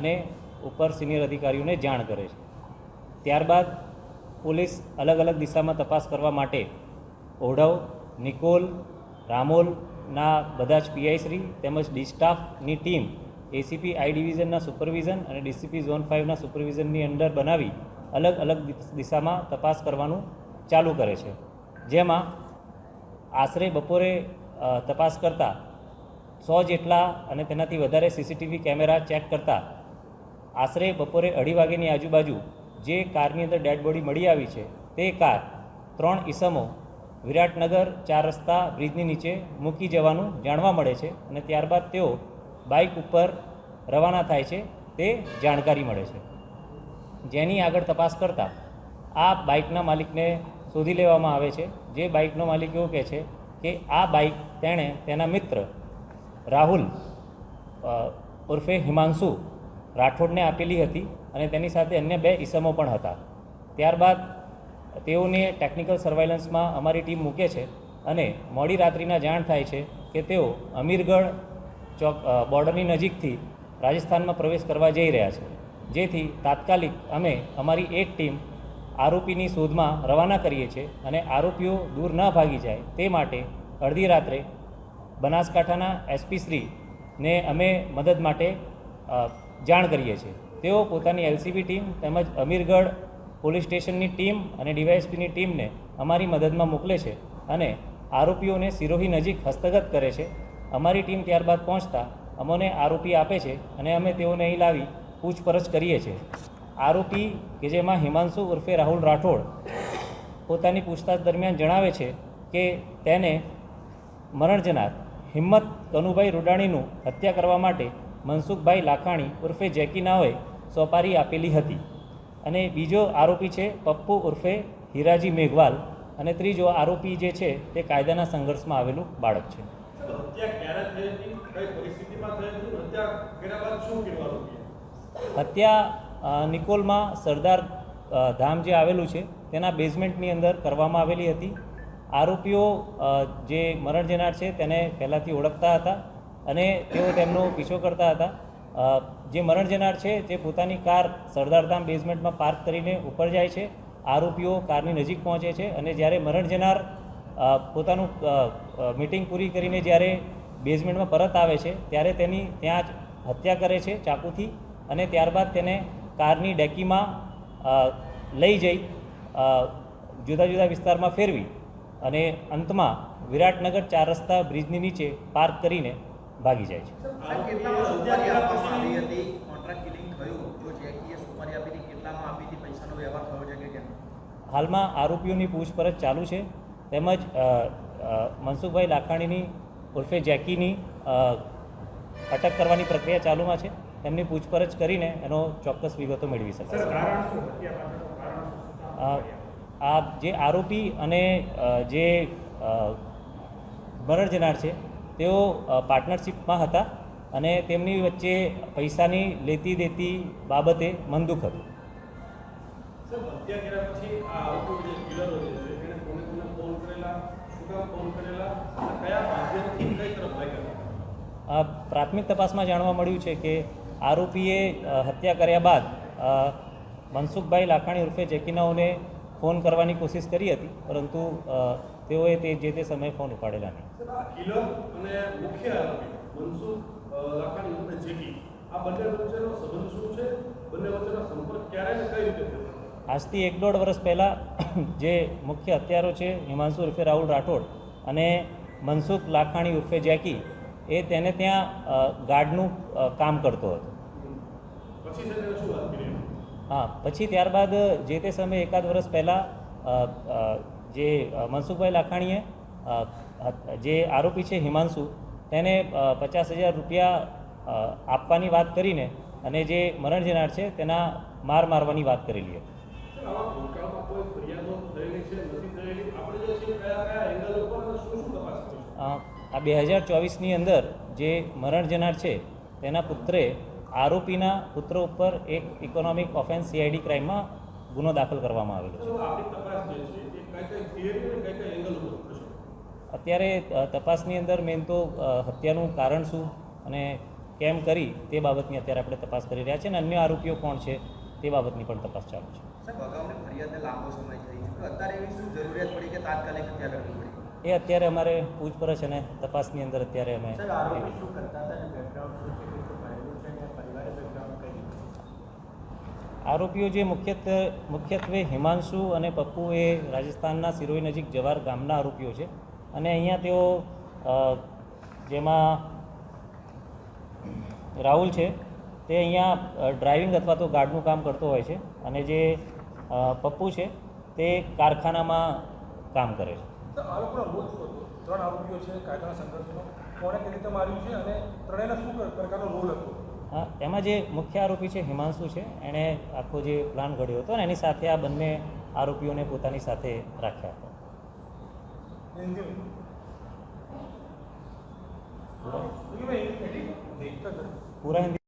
અને ઉપર સિનિયર અધિકારીઓને જાણ કરે છે. ત્યારબાદ પોલીસ અલગ અલગ દિશામાં તપાસ કરવા માટે ઓઢવ, નિકોલ રામોલના બધા જ પીઆઈશ્રી તેમજ ડી સ્ટાફની ટીમ એસીપી, આઈ ડિવિઝનના સુપરવિઝન અને ડીસીપી ઝોન ફાઇવના સુપરવિઝનની અંડર બનાવી અલગ અલગ દિશામાં તપાસ કરવાનું ચાલુ કરે છે. જેમાં આશરે બપોરે તપાસ કરતાં સો જેટલા અને તેનાથી વધારે સીસીટીવી કેમેરા ચેક કરતાં આશરે બપોરે અઢી વાગ્યાની આજુબાજુ જે કારની અંદર ડેડ બોડી મળી આવી છે, તે કાર ત્રણ ઈસમો વિરાટનગર ચાર રસ્તા બ્રિજની નીચે મૂકી જવાનું જાણવા મળે છે અને ત્યારબાદ તેઓ બાઇક ઉપર રવાના થાય છે, તે જાણકારી મળે છે. જેની આગળ તપાસ કરતાં આ બાઇકના માલિકને શોધી લેવામાં આવે છે. જે બાઇકનો માલિક એવું કહે છે કે આ બાઇક તેણે તેના મિત્ર રાહુલ ઉર્ફે હિમાંશુ રાઠોડને આપેલી હતી અને તેની સાથે અન્ય બે ઈસમો પણ હતા. ત્યારબાદ તેઓને ટેકનિકલ સર્વાઇલન્સમાં અમારી ટીમ મૂકે છે અને મોડી રાત્રિના જાણ થાય છે કે તેઓ અમીરગઢ ચોક બોર્ડરની નજીકથી રાજસ્થાનમાં પ્રવેશ કરવા જઈ રહ્યા છે. જેથી તાત્કાલિક અમે અમારી એક ટીમ આરોપીની શોધમાં રવાના કરીએ છીએ અને આરોપીઓ દૂર ન ભાગી જાય તે માટે અડધી રાત્રે બનાસકાંઠાના એસપી શ્રીને અમે મદદ માટે જાણ કરીએ છીએ. તેઓ પોતાની એલસીબી ટીમ તેમજ અમીરગઢ પોલીસ સ્ટેશનની ટીમ અને ડીવાયએસપીની ટીમને અમારી મદદમાં મોકલે છે અને આરોપીઓને સિરોહી નજીક હસ્તગત કરે છે. અમારી ટીમ ત્યારબાદ પહોંચતા અમોને આરોપી આપે છે અને અમે તેઓને અહીં લાવી પૂછપરછ કરીએ છીએ. આરોપી કે જેમાં હિમાંશુ ઉર્ફે રાહુલ રાઠોડ પોતાની પૂછતાછ દરમિયાન જણાવે છે કે તેને મરણ જનાર હિંમત કનુભાઈ રૂડાણીનું હત્યા કરવા માટે મનસુખભાઈ લાખાણી ઉર્ફે જેકી નાઓએ સોપારી આપેલી હતી. અને બીજો આરોપી છે પપ્પુ ઉર્ફે હિરાજી મેઘવાલ અને ત્રીજો આરોપી જે છે તે કાયદાના સંઘર્ષમાં આવેલું બાળક છે. હત્યા નિકોલમાં સરદાર ધામ જે આવેલું છે તેના બેઝમેન્ટની અંદર કરવામાં આવેલી હતી. આરોપીઓ જે મરણ જનાર છે તેને પહેલાંથી ઓળખતા હતા. અને તેઓ તેમનો પીછો કરતા હતા. જે મરણ જનાર છે, તે પોતાની કાર સરદારધામ બેઝમેન્ટમાં પાર્ક કરીને ઉપર જાય છે. આરોપીઓ કારની નજીક પહોંચે છે અને જ્યારે મરણ જનાર પોતાનું મિટિંગ પૂરી કરીને જ્યારે બેઝમેન્ટમાં પરત આવે છે, ત્યારે તેની ત્યાં જ હત્યા કરે છે ચાકુથી અને ત્યારબાદ તેને કારની ડેકીમાં લઈ જઈ જુદા જુદા વિસ્તારમાં ફેરવી અને અંતમાં વિરાટનગર ચાર રસ્તા બ્રિજની નીચે પાર્ક કરીને ભાગી જાય છે. હાલમાં આરોપીઓની પૂછપરછ ચાલુ છે. તેમજ મનસુખભાઈ લાખાણીની ઉર્ફે જેકીની અટક કરવાની પ્રક્રિયા ચાલુમાં છે. તેમની પૂછપરછ કરીને એનો ચોક્કસ વિગતો મેળવી શકશે આ જે આરોપી અને જે મરણ જનાર છે તેઓ પાર્ટનરશીપમાં હતા અને તેમની વચ્ચે પૈસાની લેતી દેતી બાબતે મનદુખ હતું પ્રાથમિક તપાસમાં જાણવા મળ્યું છે કે આરોપીએ હત્યા કર્યા બાદ મનસુખભાઈ લાખાણી ઉર્ફે જેકીનાઓને ફોન કરવાની કોશિશ કરી હતી પરંતુ તેઓએ તે જે તે સમયે ફોન ઉપાડેલા નહીં. આજથી એક દોઢ વર્ષ પહેલાં જે મુખ્ય હત્યારો છે હિમાંશુ ઉર્ફે રાહુલ રાઠોડ અને મનસુખ લાખાણી ઉર્ફે જેકી એ તેને ત્યાં ગાર્ડનું કામ કરતો હતો. હા પછી ત્યારબાદ જે તે સમયે એકાદ વર્ષ પહેલાં જે મનસુખભાઈ લાખાણીએ જે આરોપી છે હિમાંશુ તેને પચાસ હજાર રૂપિયા આપવાની વાત કરીને અને જે મરણ જનાર છે તેના માર મારવાની વાત કરેલી આ બે હજાર ચોવીસની અંદર જે મરણ જનાર છે તેના પુત્રે આરોપીના પુત્ર ઉપર એક ઇકોનોમિક ઓફેન્સ સીઆઈડી ક્રાઇમમાં ગુનો દાખલ કરવામાં આવેલો છે અત્યારે તપાસની અંદર મેન તો હત્યાનું કારણ શું અને કેમ કરી તે બાબતની અત્યારે આપણે તપાસ કરી રહ્યા છીએ અને અન્ય આરોપીઓ કોણ છે તે બાબતની પણ તપાસ ચાલુ છે. સાહેબ અગાઉની ફરિયાદને લાંબો સમય થઈ ચૂક્યો અત્યારે એવી શું જરૂરિયાત પડી કે તાત્કાલિક હત્યા કરવી પડી? એ અત્યારે અમારે પૂછપરછ અને તપાસની અંદર અત્યારે અમે સાહેબ આરોપી શું કરતા હતા અને બેકગ્રાઉન્ડ શું છે કેટલું ભણેલું છે અને પરિવારે બેકગ્રાઉન્ડ કઈ રીતે આરોપીઓ જે મુખ્યત્વે મુખ્યત્વે હિમાંશુ અને પપ્પુ એ રાજસ્થાનના સિરોહી નજીક જવાર ગામના આરોપીઓ છે. અને અહીંયા તેઓ જેમાં રાહુલ છે, તે અહીંયા ડ્રાઇવિંગ અથવા તો ગાર્ડનું કામ કરતો હોય છે અને જે પપ્પુ છે, તે કારખાનામાં કામ કરે છે. ત્રણ આરોપીઓ છે, કાયદાના સંઘર્ષનો કોણે કેવી રીતે માર્યું છે અને ત્રણેયનો શું પ્રકારનો રોલ હતો? એમાં જે મુખ્ય આરોપી છે હિમાંશુ છે એણે આખો જે પ્લાન ઘડ્યો હતો ને એની સાથે આ બંને આરોપીઓને પોતાની સાથે રાખ્યા હતા. પૂરા